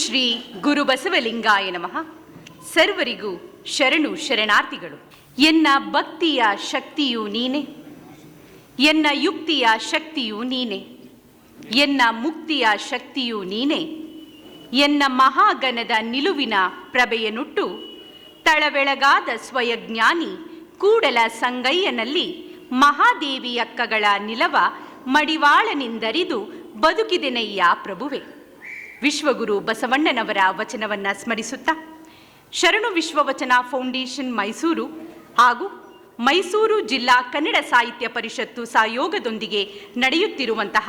ಶ್ರೀ ಗುರು ಬಸವಲಿಂಗಾಯ ನಮಃ. ಸರ್ವರಿಗೂ ಶರಣು ಶರಣಾರ್ಥಿಗಳು. ಎನ್ನ ಭಕ್ತಿಯ ಶಕ್ತಿಯು ನೀನೆ. ಎನ್ನ ಯುಕ್ತಿಯ ಶಕ್ತಿಯು ನೀನೆ. ಎನ್ನ ಮುಕ್ತಿಯ ಶಕ್ತಿಯು ನೀನೆ. ಎನ್ನ ಮಹಾಗಣದ ನಿಲುವಿನ ಪ್ರಭೆಯನುಟ್ಟು ತಳಬೆಳಗಾದ ಸ್ವಯಜ್ಞಾನಿ ಕೂಡಲ ಸಂಗಯ್ಯನಲ್ಲಿ ಮಹಾದೇವಿಯಕ್ಕಗಳ ನಿಲವ ಮಡಿವಾಳನಿಂದರಿದು ಬದುಕಿದೆನಯ್ಯ ಪ್ರಭುವೆ. ವಿಶ್ವಗುರು ಬಸವಣ್ಣನವರ ವಚನವನ್ನ ಸ್ಮರಿಸುತ್ತಾ, ಶರಣು ವಿಶ್ವವಚನ ಫೌಂಡೇಶನ್ ಮೈಸೂರು ಹಾಗೂ ಮೈಸೂರು ಜಿಲ್ಲಾ ಕನ್ನಡ ಸಾಹಿತ್ಯ ಪರಿಷತ್ತು ಸಹಯೋಗದೊಂದಿಗೆ ನಡೆಯುತ್ತಿರುವಂತಹ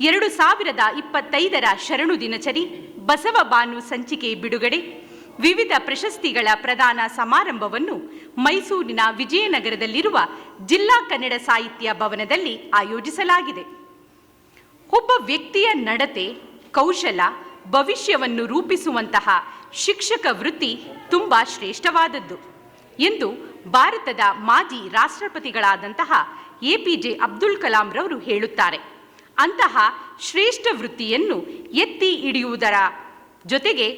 ಎರಡು ಸಾವಿರದ ಇಪ್ಪತ್ತೈದರ ಶರಣು ದಿನಚರಿ ಬಸವ ಬಾನು ಸಂಚಿಕೆ ಬಿಡುಗಡೆ, ವಿವಿಧ ಪ್ರಶಸ್ತಿಗಳ ಪ್ರದಾನ ಸಮಾರಂಭವನ್ನು ಮೈಸೂರಿನ ವಿಜಯನಗರದಲ್ಲಿರುವ ಜಿಲ್ಲಾ ಕನ್ನಡ ಸಾಹಿತ್ಯ ಭವನದಲ್ಲಿ ಆಯೋಜಿಸಲಾಗಿದೆ. ಒಬ್ಬ ವ್ಯಕ್ತಿಯ ನಡತೆ ಕೌಶಲ, ಭವಿಷ್ಯವನ್ನು ರೂಪಿಸುವಂತಹ ಶಿಕ್ಷಕ ವೃತ್ತಿ ತುಂಬ ಶ್ರೇಷ್ಠವಾದದ್ದು ಎಂದು ಭಾರತದ ಮಾಜಿ ರಾಷ್ಟ್ರಪತಿಗಳಾದಂತಹ A P J Abdul Kalam ರವರು ಹೇಳುತ್ತಾರೆ. ಅಂತಹ ಶ್ರೇಷ್ಠ ವೃತ್ತಿಯನ್ನು ಎತ್ತಿ ಹಿಡಿಯುವುದರ ಜೊತೆಗೆ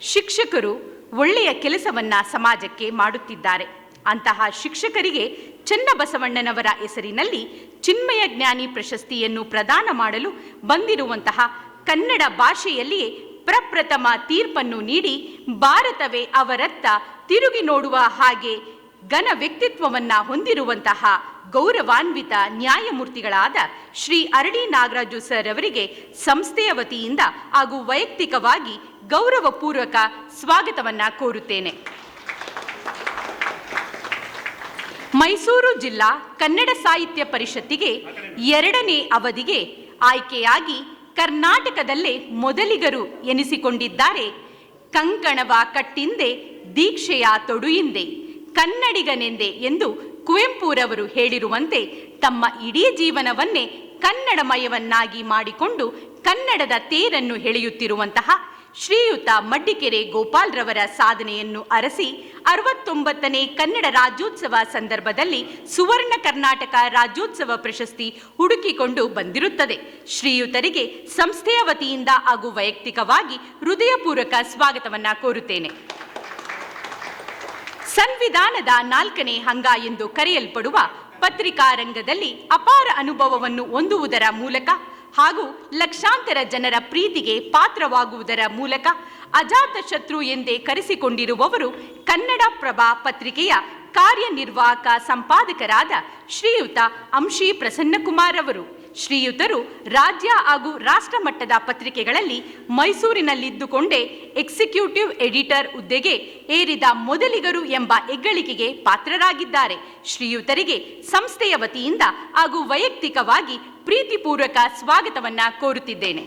ಶಿಕ್ಷಕರು ಒಳ್ಳೆಯ ಕೆಲಸವನ್ನ ಸಮಾಜಕ್ಕೆ ಮಾಡುತ್ತಿದ್ದಾರೆ. ಅಂತಹ ಶಿಕ್ಷಕರಿಗೆ ಚನ್ನಬಸವಣ್ಣನವರ ಹೆಸರಿನಲ್ಲಿ ಚಿನ್ಮಯ ಜ್ಞಾನಿ ಪ್ರಶಸ್ತಿಯನ್ನು ಪ್ರದಾನ ಮಾಡಲು ಬಂದಿರುವಂತಹ ಕನ್ನಡ ಭಾಷೆಯಲ್ಲಿ ಪ್ರಪ್ರಥಮ ತೀರ್ಪನ್ನು ನೀಡಿ ಭಾರತವೇ ಅವರತ್ತ ತಿರುಗಿ ನೋಡುವ ಹಾಗೆ ಘನ ವ್ಯಕ್ತಿತ್ವವನ್ನ ಹೊಂದಿರುವಂತಹ ಗೌರವಾನ್ವಿತ ನ್ಯಾಯಮೂರ್ತಿಗಳಾದ ಶ್ರೀ ಅರಳಿ ನಾಗರಾಜು ಸರ್ ಅವರಿಗೆ ಸಂಸ್ಥೆಯ ವತಿಯಿಂದ ಹಾಗೂ ವೈಯಕ್ತಿಕವಾಗಿ ಗೌರವಪೂರ್ವಕ ಸ್ವಾಗತವನ್ನ ಕೋರುತ್ತೇನೆ. ಮೈಸೂರು ಜಿಲ್ಲಾ ಕನ್ನಡ ಸಾಹಿತ್ಯ ಪರಿಷತ್ತಿಗೆ ಎರಡನೇ ಅವಧಿಗೆ ಆಯ್ಕೆಯಾಗಿ ಕರ್ನಾಟಕದಲ್ಲೇ ಮೊದಲಿಗರು ಎನಿಸಿಕೊಂಡಿದ್ದಾರೆ. ಕಂಕಣವ ಕಟ್ಟಿಂದೆ, ದೀಕ್ಷೆಯ ತೊಡುಯಿಂದೆ, ಕನ್ನಡಿಗನೆಂದೆ ಎಂದು ಕುವೆಂಪುರವರು ಹೇಳಿರುವಂತೆ ತಮ್ಮ ಇಡೀ ಜೀವನವನ್ನೇ ಕನ್ನಡಮಯವನ್ನಾಗಿ ಮಾಡಿಕೊಂಡು ಕನ್ನಡದ ತೇರನ್ನು ಎಳೆಯುತ್ತಿರುವಂತಹ ಶ್ರೀಯುತ ಮಡ್ಡಿಕೆರೆ ಗೋಪಾಲ್ರವರ ಸಾಧನೆಯನ್ನು ಅರಸಿ ಅರವತ್ತೊಂಬತ್ತನೇ ಕನ್ನಡ ರಾಜ್ಯೋತ್ಸವ ಸಂದರ್ಭದಲ್ಲಿ ಸುವರ್ಣ ಕರ್ನಾಟಕ ರಾಜ್ಯೋತ್ಸವ ಪ್ರಶಸ್ತಿ ಹುಡುಕಿಕೊಂಡು ಬಂದಿರುತ್ತದೆ. ಶ್ರೀಯುತರಿಗೆ ಸಂಸ್ಥೆಯ ವತಿಯಿಂದ ಹಾಗೂ ವೈಯಕ್ತಿಕವಾಗಿ ಹೃದಯಪೂರ್ವಕ ಸ್ವಾಗತವನ್ನ ಕೋರುತ್ತೇನೆ. ಸಂವಿಧಾನದ ನಾಲ್ಕನೇ ಹಂಗ ಎಂದು ಕರೆಯಲ್ಪಡುವ ಪತ್ರಿಕಾ ರಂಗದಲ್ಲಿ ಅಪಾರ ಅನುಭವವನ್ನು ಹೊಂದುವುದರ ಮೂಲಕ ಹಾಗೂ ಲಕ್ಷಾಂತರ ಜನರ ಪ್ರೀತಿಗೆ ಪಾತ್ರವಾಗುವುದರ ಮೂಲಕ ಅಜಾತ ಶತ್ರು ಎಂದೇ ಕರೆಸಿಕೊಂಡಿರುವವರು ಕನ್ನಡ ಪ್ರಭಾ ಪತ್ರಿಕೆಯ ಕಾರ್ಯನಿರ್ವಾಹಕ ಸಂಪಾದಕರಾದ ಶ್ರೀಯುತ ಅಂಶಿ ಪ್ರಸನ್ನಕುಮಾರ್ ಅವರು. ಶ್ರೀಯುತರು ರಾಜ್ಯ ಹಾಗೂ ರಾಷ್ಟ್ರ ಮಟ್ಟದ ಪತ್ರಿಕೆಗಳಲ್ಲಿ ಮೈಸೂರಿನಲ್ಲಿದ್ದುಕೊಂಡೇ ಎಕ್ಸಿಕ್ಯೂಟಿವ್ ಎಡಿಟರ್ ಹುದ್ದೆಗೆ ಏರಿದ ಮೊದಲಿಗರು ಎಂಬ ಹೆಗ್ಗಳಿಕೆಗೆ ಪಾತ್ರರಾಗಿದ್ದಾರೆ. ಶ್ರೀಯುತರಿಗೆ ಸಂಸ್ಥೆಯ ವತಿಯಿಂದ ಹಾಗೂ ವೈಯಕ್ತಿಕವಾಗಿ ಪ್ರೀತಿಪೂರ್ವಕ ಸ್ವಾಗತವನ್ನ ಕೋರುತ್ತಿದ್ದೇನೆ.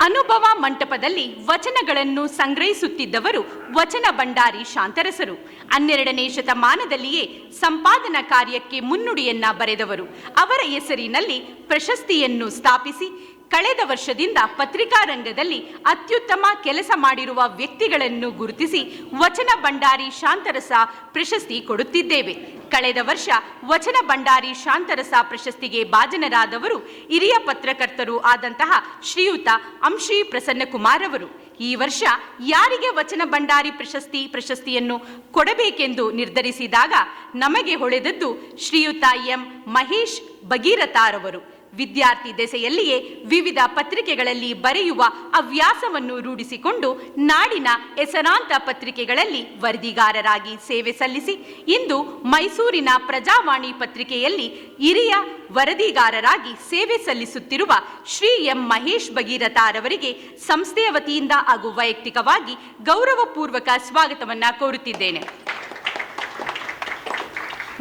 ಅನುಭವ ಮಂಟಪದಲ್ಲಿ ವಚನಗಳನ್ನು ಸಂಗ್ರಹಿಸುತ್ತಿದ್ದವರು ವಚನ ಭಂಡಾರಿ ಶಾಂತರಸರು. ಹನ್ನೆರಡನೇ ಶತಮಾನದಲ್ಲಿಯೇ ಸಂಪಾದನಾ ಕಾರ್ಯಕ್ಕೆ ಮುನ್ನುಡಿಯನ್ನ ಬರೆದವರು. ಅವರ ಹೆಸರಿನಲ್ಲಿ ಪ್ರಶಸ್ತಿಯನ್ನು ಸ್ಥಾಪಿಸಿ ಕಳೆದ ವರ್ಷದಿಂದ ಪತ್ರಿಕಾ ರಂಗದಲ್ಲಿ ಅತ್ಯುತ್ತಮ ಕೆಲಸ ಮಾಡಿರುವ ವ್ಯಕ್ತಿಗಳನ್ನು ಗುರುತಿಸಿ ವಚನ ಭಂಡಾರಿ ಶಾಂತರಸ ಪ್ರಶಸ್ತಿ ಕೊಡುತ್ತಿದ್ದೇವೆ. ಕಳೆದ ವರ್ಷ ವಚನ ಭಂಡಾರಿ ಶಾಂತರಸ ಪ್ರಶಸ್ತಿಗೆ ಭಾಜನರಾದವರು ಹಿರಿಯ ಪತ್ರಕರ್ತರು ಆದಂತಹ ಶ್ರೀಯುತ ಅಂಶಿ ಪ್ರಸನ್ನಕುಮಾರ್ ಅವರು. ಈ ವರ್ಷ ಯಾರಿಗೆ ವಚನ ಭಂಡಾರಿ ಪ್ರಶಸ್ತಿ ಪ್ರಶಸ್ತಿಯನ್ನು ಕೊಡಬೇಕೆಂದು ನಿರ್ಧರಿಸಿದಾಗ ನಮಗೆ ಹೊಳೆದದ್ದು ಶ್ರೀಯುತ ಎಂ ಮಹೇಶ್ ಭಗೀರಥರವರು. ವಿದ್ಯಾರ್ಥಿ ದೆಸೆಯಲ್ಲಿಯೇ ವಿವಿಧ ಪತ್ರಿಕೆಗಳಲ್ಲಿ ಬರೆಯುವ ಅವ್ಯಾಸವನ್ನು ರೂಢಿಸಿಕೊಂಡು ನಾಡಿನ ಹೆಸರಾಂತ ಪತ್ರಿಕೆಗಳಲ್ಲಿ ವರದಿಗಾರರಾಗಿ ಸೇವೆ ಸಲ್ಲಿಸಿ, ಇಂದು ಮೈಸೂರಿನ ಪ್ರಜಾವಾಣಿ ಪತ್ರಿಕೆಯಲ್ಲಿ ಹಿರಿಯ ವರದಿಗಾರರಾಗಿ ಸೇವೆ ಸಲ್ಲಿಸುತ್ತಿರುವ ಶ್ರೀ ಎಂ ಮಹೇಶ್ ಭಗೀರಥರವರಿಗೆ ಸಂಸ್ಥೆಯ ವತಿಯಿಂದ ಹಾಗೂ ವೈಯಕ್ತಿಕವಾಗಿ ಗೌರವಪೂರ್ವಕ ಸ್ವಾಗತವನ್ನು ಕೋರುತ್ತಿದ್ದೇನೆ.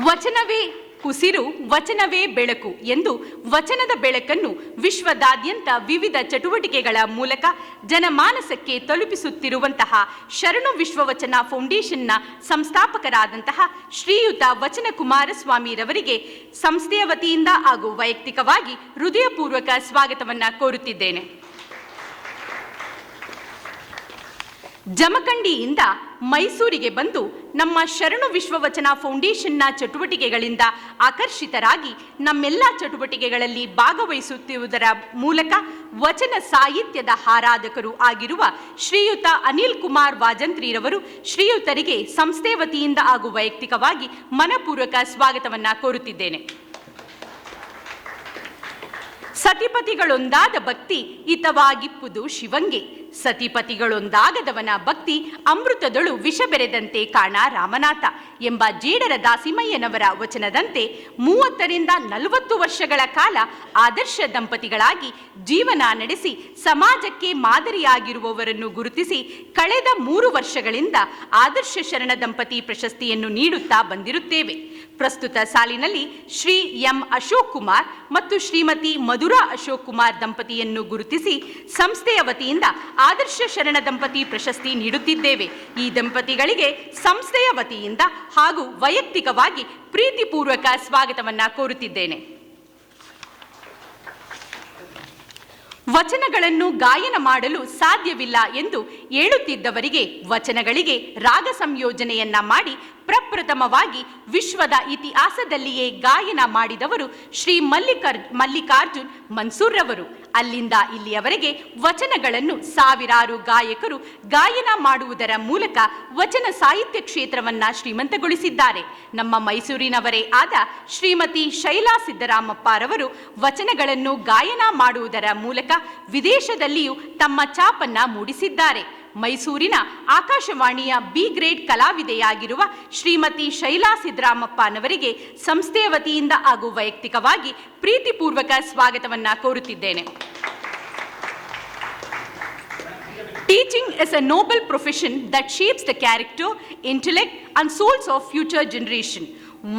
ವಚನವೇ ಉಸಿರು ವಚನವೇ ಬೆಳಕು ಎಂದು ವಚನದ ಬೆಳಕನ್ನು ವಿಶ್ವದಾದ್ಯಂತ ವಿವಿಧ ಚಟುವಟಿಕೆಗಳ ಮೂಲಕ ಜನಮಾನಸಕ್ಕೆ ತಲುಪಿಸುತ್ತಿರುವಂತಹ ಶರಣು ವಿಶ್ವವಚನ ಫೌಂಡೇಶನ್ನ ಸಂಸ್ಥಾಪಕರಾದಂತಹ ಶ್ರೀಯುತ ವಚನ ಕುಮಾರಸ್ವಾಮಿರವರಿಗೆ ಸಂಸ್ಥೆಯ ವತಿಯಿಂದ ಹಾಗೂ ವೈಯಕ್ತಿಕವಾಗಿ ಹೃದಯಪೂರ್ವಕ ಸ್ವಾಗತವನ್ನು ಕೋರುತ್ತಿದ್ದೇನೆ. ಜಮಖಂಡಿಯಿಂದ ಮೈಸೂರಿಗೆ ಬಂದು ನಮ್ಮ ಶರಣು ವಿಶ್ವವಚನ ಫೌಂಡೇಶನ್ನ ಚಟುವಟಿಕೆಗಳಿಂದ ಆಕರ್ಷಿತರಾಗಿ ನಮ್ಮೆಲ್ಲ ಚಟುವಟಿಕೆಗಳಲ್ಲಿ ಭಾಗವಹಿಸುತ್ತಿರುವುದರ ಮೂಲಕ ವಚನ ಸಾಹಿತ್ಯದ ಆರಾಧಕರು ಆಗಿರುವ ಶ್ರೀಯುತ ಅನಿಲ್ ಕುಮಾರ್ ವಾಜಂತ್ರಿರವರು ಶ್ರೀಯುತರಿಗೆ ಸಂಸ್ಥೆ ವತಿಯಿಂದ ಹಾಗೂ ವೈಯಕ್ತಿಕವಾಗಿ ಮನಪೂರ್ವಕ ಸ್ವಾಗತವನ್ನು ಕೋರುತ್ತಿದ್ದೇನೆ. ಸತಿಪತಿಗಳೊಂದಾದ ಭಕ್ತಿ ಹಿತವಾಗಿಪ್ಪುದು ಶಿವಂಗೆ. ಸತಿಪತಿಗಳೊಂದಾಗದವನ ಭಕ್ತಿ ಅಮೃತದಳು ವಿಷ ಬೆರೆದಂತೆ ಕಾಣ ರಾಮನಾಥ ಎಂಬ ಜೇಡರ ದಾಸಿಮಯ್ಯನವರ ವಚನದಂತೆ ಮೂವತ್ತರಿಂದ ನಲವತ್ತು ವರ್ಷಗಳ ಕಾಲ ಆದರ್ಶ ದಂಪತಿಗಳಾಗಿ ಜೀವನ ನಡೆಸಿ ಸಮಾಜಕ್ಕೆ ಮಾದರಿಯಾಗಿರುವವರನ್ನು ಗುರುತಿಸಿ ಕಳೆದ ಮೂರು ವರ್ಷಗಳಿಂದ ಆದರ್ಶ ಶರಣ ದಂಪತಿ ಪ್ರಶಸ್ತಿಯನ್ನು ನೀಡುತ್ತಾ ಬಂದಿರುತ್ತೇವೆ. ಪ್ರಸ್ತುತ ಸಾಲಿನಲ್ಲಿ ಶ್ರೀ ಎಂ ಅಶೋಕ್ ಕುಮಾರ್ ಮತ್ತು ಶ್ರೀಮತಿ ಮಧುರಾ ಅಶೋಕ್ ಕುಮಾರ್ ದಂಪತಿಯನ್ನು ಗುರುತಿಸಿ ಸಂಸ್ಥೆಯ ವತಿಯಿಂದ ಆದರ್ಶ ಶರಣ ದಂಪತಿ ಪ್ರಶಸ್ತಿ ನೀಡುತ್ತಿದ್ದೇವೆ. ಈ ದಂಪತಿಗಳಿಗೆ ಸಂಸ್ಥೆಯ ವತಿಯಿಂದ ಹಾಗೂ ವೈಯಕ್ತಿಕವಾಗಿ ಪ್ರೀತಿಪೂರ್ವಕ ಸ್ವಾಗತವನ್ನ ಕೋರುತ್ತಿದ್ದೇನೆ. ವಚನಗಳನ್ನು ಗಾಯನ ಮಾಡಲು ಸಾಧ್ಯವಿಲ್ಲ ಎಂದು ಹೇಳುತ್ತಿದ್ದವರಿಗೆ ವಚನಗಳಿಗೆ ರಾಗ ಸಂಯೋಜನೆಯನ್ನ ಮಾಡಿ ಪ್ರಪ್ರಥಮವಾಗಿ ವಿಶ್ವದ ಇತಿಹಾಸದಲ್ಲಿಯೇ ಗಾಯನ ಮಾಡಿದವರು ಶ್ರೀ ಮಲ್ಲಿಕರ್, ಮಲ್ಲಿಕಾರ್ಜುನ್ ಮನ್ಸೂರ್ರವರು. ಅಲ್ಲಿಂದ ಇಲ್ಲಿಯವರೆಗೆ ವಚನಗಳನ್ನು ಸಾವಿರಾರು ಗಾಯಕರು ಗಾಯನ ಮಾಡುವುದರ ಮೂಲಕ ವಚನ ಸಾಹಿತ್ಯ ಕ್ಷೇತ್ರವನ್ನ ಶ್ರೀಮಂತಗೊಳಿಸಿದ್ದಾರೆ. ನಮ್ಮ ಮೈಸೂರಿನವರೇ ಆದ ಶ್ರೀಮತಿ ಶೈಲಾ ಸಿದ್ದರಾಮಪ್ಪರವರು ವಚನಗಳನ್ನು ಗಾಯನ ಮಾಡುವುದರ ಮೂಲಕ ವಿದೇಶದಲ್ಲಿಯೂ ತಮ್ಮ ಚಾಪನ್ನ ಮೂಡಿಸಿದ್ದಾರೆ. ಮೈಸೂರಿನ ಆಕಾಶವಾಣಿಯ ಬಿ ಗ್ರೇಡ್ ಕಲಾವಿದೆಯಾಗಿರುವ ಶ್ರೀಮತಿ ಶೈಲಾ ಸಿದ್ದರಾಮಪ್ಪನವರಿಗೆ ಸಂಸ್ಥೆಯ ವತಿಯಿಂದ ಹಾಗೂ ವೈಯಕ್ತಿಕವಾಗಿ ಪ್ರೀತಿಪೂರ್ವಕ ಸ್ವಾಗತವನ್ನ ಕೋರುತ್ತಿದ್ದೇನೆ Teaching is a noble profession that shapes the character, intellect, and souls of future generation.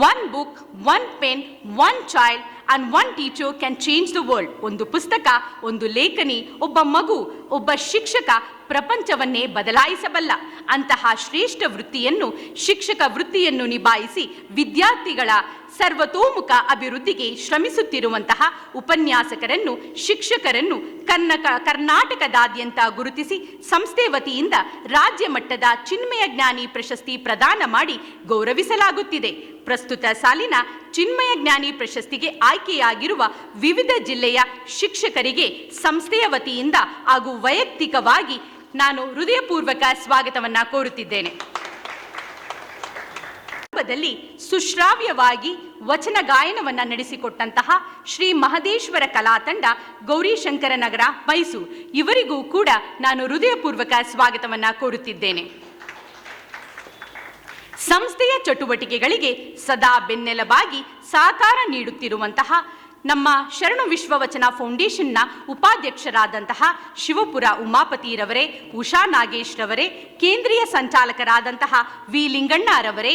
One book, one pen, one child, and one teacher can change the world. ಒಂದು ಪುಸ್ತಕ ಒಂದು ಲೇಖನಿ ಒಬ್ಬ ಮಗು ಒಬ್ಬ ಶಿಕ್ಷಕ ಪ್ರಪಂಚವನ್ನೇ ಬದಲಾಯಿಸಬಲ್ಲ. ಅಂತಹ ಶ್ರೇಷ್ಠ ವೃತ್ತಿಯನ್ನು, ಶಿಕ್ಷಕ ವೃತ್ತಿಯನ್ನು ನಿಭಾಯಿಸಿ ವಿದ್ಯಾರ್ಥಿಗಳ ಸರ್ವತೋಮುಖ ಅಭಿವೃದ್ಧಿಗೆ ಶ್ರಮಿಸುತ್ತಿರುವಂತಹ ಉಪನ್ಯಾಸಕರನ್ನು, ಶಿಕ್ಷಕರನ್ನು ಕರ್ನಕ ಕರ್ನಾಟಕದಾದ್ಯಂತ ಗುರುತಿಸಿ ಸಂಸ್ಥೆ ವತಿಯಿಂದ ರಾಜ್ಯ ಮಟ್ಟದ ಚಿನ್ಮಯ ಜ್ಞಾನಿ ಪ್ರಶಸ್ತಿ ಪ್ರದಾನ ಮಾಡಿ ಗೌರವಿಸಲಾಗುತ್ತಿದೆ. ಪ್ರಸ್ತುತ ಸಾಲಿನ ಚಿನ್ಮಯ ಜ್ಞಾನಿ ಪ್ರಶಸ್ತಿಗೆ ಆಯ್ಕೆಯಾಗಿರುವ ವಿವಿಧ ಜಿಲ್ಲೆಯ ಶಿಕ್ಷಕರಿಗೆ ಸಂಸ್ಥೆಯ ವತಿಯಿಂದ ಹಾಗೂ ವೈಯಕ್ತಿಕವಾಗಿ ನಾನು ಹೃದಯಪೂರ್ವಕ ಸ್ವಾಗತವನ್ನ ಕೋರುತ್ತಿದ್ದೇನೆ. ಸುಶ್ರಾವ್ಯವಾಗಿ ವಚನ ಗಾಯನವನ್ನ ನಡೆಸಿಕೊಟ್ಟಂತಹ ಶ್ರೀ ಮಹದೇಶ್ವರ ಕಲಾ ತಂಡ ಗೌರಿಶಂಕರ ನಗರ, ಮೈಸೂರು. ಇವರಿಗೂ ಕೂಡ ನಾನು ಹೃದಯಪೂರ್ವಕ ಸ್ವಾಗತವನ್ನ ಕೋರುತ್ತಿದ್ದೇನೆ. ಸಂಸ್ಥೆಯ ಚಟುವಟಿಕೆಗಳಿಗೆ ಸದಾ ಬೆನ್ನೆಲುಬಾಗಿ ಸಹಕಾರ ನೀಡುತ್ತಿರುವಂತಹ ನಮ್ಮ ಶರಣು ವಿಶ್ವವಚನ ಫೌಂಡೇಶನ್ನ ಉಪಾಧ್ಯಕ್ಷರಾದಂತಹ ಶಿವಪುರ ಉಮಾಪತಿರವರೇ, ಉಷಾ ನಾಗೇಶ್ ರವರೇ ಕೇಂದ್ರೀಯ ಸಂಚಾಲಕರಾದಂತಹ ವಿ ಲಿಂಗಣ್ಣರವರೇ,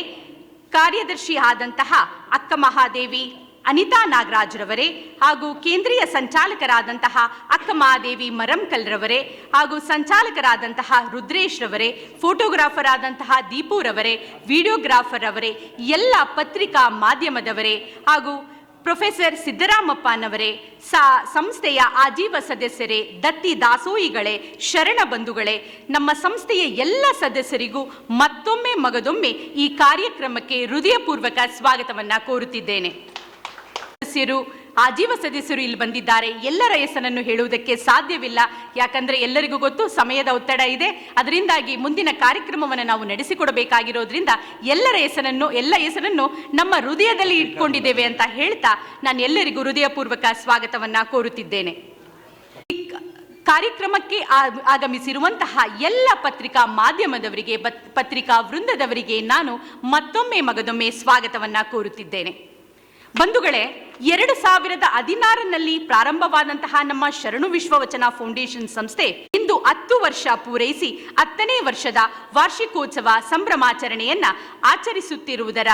ಕಾರ್ಯದರ್ಶಿ ಆದಂತಹ ಅಕ್ಕ ಮಹಾದೇವಿ ಅನಿತಾ ನಾಗರಾಜ್ರವರೇ ಹಾಗೂ ಕೇಂದ್ರೀಯ ಸಂಚಾಲಕರಾದಂತಹ ಅಕ್ಕ ಮಹಾದೇವಿ ಮರಂಕಲ್ರವರೇ ಹಾಗೂ ಸಂಚಾಲಕರಾದಂತಹ ರುದ್ರೇಶ್ ರವರೇ ಫೋಟೋಗ್ರಾಫರ್ ಆದಂತಹ ದೀಪುರವರೇ ವಿಡಿಯೋಗ್ರಾಫರ್ ಅವರೇ ಎಲ್ಲ ಪತ್ರಿಕಾ ಮಾಧ್ಯಮದವರೇ ಹಾಗೂ ಪ್ರೊಫೆಸರ್ ಸಿದ್ದರಾಮಪ್ಪನವರೇ, ಸಾ, ಸಂಸ್ಥೆಯ ಆಜೀವ ಸದಸ್ಯರೇ, ದತ್ತಿ ದಾಸೋಹಿಗಳೇ, ಶರಣ ಬಂಧುಗಳೇ, ನಮ್ಮ ಸಂಸ್ಥೆಯ ಎಲ್ಲ ಸದಸ್ಯರಿಗೂ ಮತ್ತೊಮ್ಮೆ ಮಗದೊಮ್ಮೆ ಈ ಕಾರ್ಯಕ್ರಮಕ್ಕೆ ಹೃದಯಪೂರ್ವಕ ಸ್ವಾಗತವನ್ನು ಕೋರುತ್ತಿದ್ದೇನೆ. ಸದಸ್ಯರು ಆಜೀವ ಸದಸ್ಯರು ಇಲ್ಲಿ ಬಂದಿದ್ದಾರೆ. ಎಲ್ಲರ ಹೆಸರನ್ನು ಹೇಳುವುದಕ್ಕೆ ಸಾಧ್ಯವಿಲ್ಲ. ಯಾಕಂದ್ರೆ ಎಲ್ಲರಿಗೂ ಗೊತ್ತು ಸಮಯದ ಒತ್ತಡ ಇದೆ. ಅದರಿಂದಾಗಿ ಮುಂದಿನ ಕಾರ್ಯಕ್ರಮವನ್ನು ನಾವು ನಡೆಸಿಕೊಡಬೇಕಾಗಿರೋದ್ರಿಂದ ಎಲ್ಲರ ಹೆಸರನ್ನು, ಎಲ್ಲ ಹೆಸರನ್ನು ನಮ್ಮ ಹೃದಯದಲ್ಲಿ ಇಟ್ಕೊಂಡಿದ್ದೇವೆ ಅಂತ ಹೇಳ್ತಾ ನಾನು ಎಲ್ಲರಿಗೂ ಹೃದಯಪೂರ್ವಕ ಸ್ವಾಗತವನ್ನ ಕೋರುತ್ತಿದ್ದೇನೆ. ಕಾರ್ಯಕ್ರಮಕ್ಕೆ ಆಗಮಿಸಿರುವಂತಹ ಎಲ್ಲ ಪತ್ರಿಕಾ ಮಾಧ್ಯಮದವರಿಗೆ ಪತ್ರಿಕಾ ವೃಂದದವರಿಗೆ ನಾನು ಮತ್ತೊಮ್ಮೆ ಮಗದೊಮ್ಮೆ ಸ್ವಾಗತವನ್ನ ಕೋರುತ್ತಿದ್ದೇನೆ. ಬಂಧುಗಳೇ, ಎರಡು ಸಾವಿರದ ಹದಿನಾರರಲ್ಲಿ ಪ್ರಾರಂಭವಾದಂತಹ ನಮ್ಮ ಶರಣು ವಿಶ್ವವಚನ ಫೌಂಡೇಶನ್ ಸಂಸ್ಥೆ ಇಂದು ಹತ್ತು ವರ್ಷ ಪೂರೈಸಿ ಹತ್ತನೇ ವರ್ಷದ ವಾರ್ಷಿಕೋತ್ಸವ ಸಂಭ್ರಮಾಚರಣೆಯನ್ನ ಆಚರಿಸುತ್ತಿರುವುದರ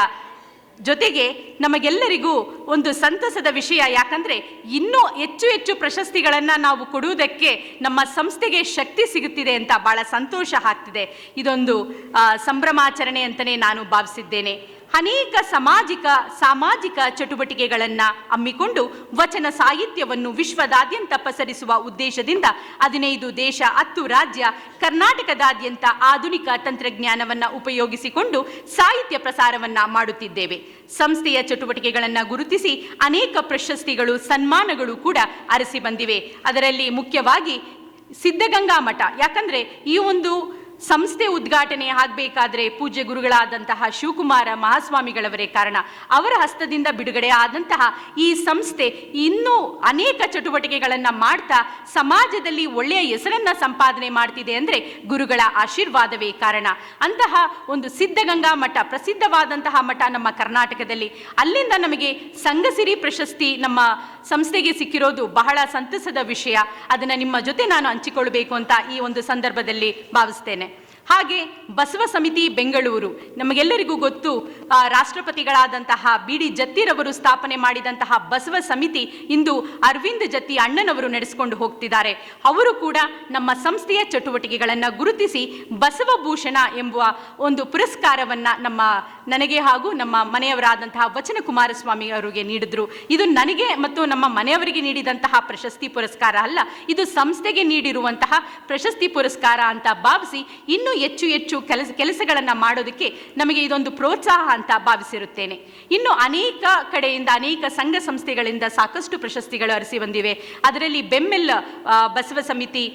ಜೊತೆಗೆ ನಮಗೆಲ್ಲರಿಗೂ ಒಂದು ಸಂತಸದ ವಿಷಯ ಯಾಕಂದ್ರೆ ಇನ್ನೂ ಹೆಚ್ಚು ಹೆಚ್ಚು ಪ್ರಶಸ್ತಿಗಳನ್ನು ನಾವು ಕೊಡುವುದಕ್ಕೆ ನಮ್ಮ ಸಂಸ್ಥೆಗೆ ಶಕ್ತಿ ಸಿಗುತ್ತಿದೆ ಅಂತ ಬಹಳ ಸಂತೋಷ ಆಗ್ತಿದೆ. ಇದೊಂದು ಸಂಭ್ರಮಾಚರಣೆ ಅಂತಲೇ ನಾನು ಭಾವಿಸಿದ್ದೇನೆ. ಅನೇಕ ಸಾಮಾಜಿಕ ಸಾಮಾಜಿಕ ಚಟುವಟಿಕೆಗಳನ್ನು ಹಮ್ಮಿಕೊಂಡು ವಚನ ಸಾಹಿತ್ಯವನ್ನು ವಿಶ್ವದಾದ್ಯಂತ ಪಸರಿಸುವ ಉದ್ದೇಶದಿಂದ ಹದಿನೈದು ದೇಶ, ಹತ್ತು ರಾಜ್ಯ, ಕರ್ನಾಟಕದಾದ್ಯಂತ ಆಧುನಿಕ ತಂತ್ರಜ್ಞಾನವನ್ನು ಉಪಯೋಗಿಸಿಕೊಂಡು ಸಾಹಿತ್ಯ ಪ್ರಸಾರವನ್ನ ಮಾಡುತ್ತಿದ್ದೇವೆ. ಸಂಸ್ಥೆಯ ಚಟುವಟಿಕೆಗಳನ್ನು ಗುರುತಿಸಿ ಅನೇಕ ಪ್ರಶಸ್ತಿಗಳು, ಸನ್ಮಾನಗಳು ಕೂಡ ಅರಸಿ ಬಂದಿವೆ. ಅದರಲ್ಲಿ ಮುಖ್ಯವಾಗಿ ಸಿದ್ಧಗಂಗಾ ಮಠ. ಯಾಕಂದರೆ ಈ ಒಂದು ಸಂಸ್ಥೆ ಉದ್ಘಾಟನೆ ಆಗಬೇಕಾದ್ರೆ ಪೂಜ್ಯ ಗುರುಗಳಾದಂತಹ ಶಿವಕುಮಾರ ಮಹಾಸ್ವಾಮಿಗಳವರೇ ಕಾರಣ. ಅವರ ಹಸ್ತದಿಂದ ಬಿಡುಗಡೆ ಆದಂತಹ ಈ ಸಂಸ್ಥೆ ಇನ್ನೂ ಅನೇಕ ಚಟುವಟಿಕೆಗಳನ್ನು ಮಾಡ್ತಾ ಸಮಾಜದಲ್ಲಿ ಒಳ್ಳೆಯ ಹೆಸರನ್ನ ಸಂಪಾದನೆ ಮಾಡ್ತಿದೆ ಅಂದರೆ ಗುರುಗಳ ಆಶೀರ್ವಾದವೇ ಕಾರಣ. ಅಂತಹ ಒಂದು ಸಿದ್ಧಗಂಗಾ ಮಠ, ಪ್ರಸಿದ್ಧವಾದಂತಹ ಮಠ ನಮ್ಮ ಕರ್ನಾಟಕದಲ್ಲಿ. ಅಲ್ಲಿಂದ ನಮಗೆ ಸಂಘಸಿರಿ ಪ್ರಶಸ್ತಿ ನಮ್ಮ ಸಂಸ್ಥೆಗೆ ಸಿಕ್ಕಿರೋದು ಬಹಳ ಸಂತಸದ ವಿಷಯ. ಅದನ್ನು ನಿಮ್ಮ ಜೊತೆ ನಾನು ಹಂಚಿಕೊಳ್ಬೇಕು ಅಂತ ಈ ಒಂದು ಸಂದರ್ಭದಲ್ಲಿ ಭಾವಿಸ್ತೇನೆ. ಹಾಗೆ ಬಸವ ಸಮಿತಿ ಬೆಂಗಳೂರು. ನಮಗೆಲ್ಲರಿಗೂ ಗೊತ್ತು ರಾಷ್ಟ್ರಪತಿಗಳಾದಂತಹ ಬಿ ಡಿ ಜತ್ತಿರವರು ಸ್ಥಾಪನೆ ಮಾಡಿದಂತಹ ಬಸವ ಸಮಿತಿ ಇಂದು ಅರವಿಂದ್ ಜತ್ತಿ ಅಣ್ಣನವರು ನಡೆಸಿಕೊಂಡು ಹೋಗ್ತಿದ್ದಾರೆ. ಅವರು ಕೂಡ ನಮ್ಮ ಸಂಸ್ಥೆಯ ಚಟುವಟಿಕೆಗಳನ್ನು ಗುರುತಿಸಿ ಬಸವಭೂಷಣ ಎಂಬುವ ಒಂದು ಪುರಸ್ಕಾರವನ್ನ ನಮ್ಮ ನನಗೆ ಹಾಗೂ ನಮ್ಮ ಮನೆಯವರಾದಂತಹ ವಚನ ಕುಮಾರಸ್ವಾಮಿ ಅವರಿಗೆ ನೀಡಿದ್ರು. ಇದು ನನಗೆ ಮತ್ತು ನಮ್ಮ ಮನೆಯವರಿಗೆ ನೀಡಿದಂತಹ ಪ್ರಶಸ್ತಿ ಪುರಸ್ಕಾರ ಅಲ್ಲ, ಇದು ಸಂಸ್ಥೆಗೆ ನೀಡಿರುವಂತಹ ಪ್ರಶಸ್ತಿ ಪುರಸ್ಕಾರ ಅಂತ ಭಾವಿಸಿ ಇನ್ನೂ ಹೆಚ್ಚು ಹೆಚ್ಚು ಕೆಲಸ, ಕೆಲಸಗಳನ್ನು ಮಾಡೋದಕ್ಕೆ ನಮಗೆ ಇದೊಂದು ಪ್ರೋತ್ಸಾಹ ಅಂತ ಭಾವಿಸಿರುತ್ತೇನೆ. ಇನ್ನು ಅನೇಕ ಕಡೆಯಿಂದ, ಅನೇಕ ಸಂಘ ಸಂಸ್ಥೆಗಳಿಂದ ಸಾಕಷ್ಟು ಪ್ರಶಸ್ತಿಗಳು ಅರಸಿ ಬಂದಿವೆ. ಅದರಲ್ಲಿ ಬೆಮ್ಮೆಲ್ ಬಸವ ಸಮಿತಿ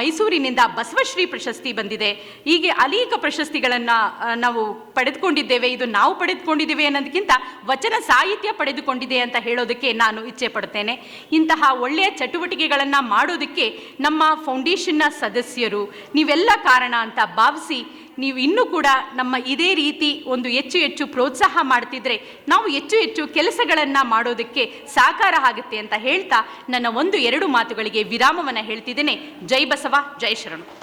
ಮೈಸೂರಿನಿಂದ ಬಸವಶ್ರೀ ಪ್ರಶಸ್ತಿ ಬಂದಿದೆ. ಹೀಗೆ ಅನೇಕ ಪ್ರಶಸ್ತಿಗಳನ್ನು ನಾವು ಪಡೆದುಕೊಂಡಿದ್ದೇವೆ. ಇದು ನಾವು ಪಡೆದುಕೊಂಡಿದ್ದೇವೆ ಅನ್ನೋದಕ್ಕಿಂತ ವಚನ ಸಾಹಿತ್ಯ ಪಡೆದುಕೊಂಡಿದೆ ಅಂತ ಹೇಳೋದಕ್ಕೆ ನಾನು ಇಚ್ಛೆ ಪಡ್ತೇನೆ ಇಂತಹ ಒಳ್ಳೆಯ ಚಟುವಟಿಕೆಗಳನ್ನು ಮಾಡೋದಕ್ಕೆ ನಮ್ಮ ಫೌಂಡೇಶನ್ನ ಸದಸ್ಯರು, ನೀವೆಲ್ಲ ಕಾರಣ ಅಂತ ಭಾವಿಸಿ ನೀವು ಇನ್ನೂ ಕೂಡ ನಮ್ಮ ಇದೇ ರೀತಿ ಒಂದು ಹೆಚ್ಚು ಹೆಚ್ಚು ಪ್ರೋತ್ಸಾಹ ಮಾಡ್ತಿದ್ರೆ ನಾವು ಹೆಚ್ಚು ಹೆಚ್ಚು ಕೆಲಸಗಳನ್ನು ಮಾಡೋದಕ್ಕೆ ಸಾಕಾರ ಆಗುತ್ತೆ ಅಂತ ಹೇಳ್ತಾ ನನ್ನ ಒಂದು ಎರಡು ಮಾತುಗಳಿಗೆ ವಿರಾಮವನ್ನು ಹೇಳ್ತಿದ್ದೇನೆ. ಜೈ ಬಸವ, ಜೈ ಶರಣು.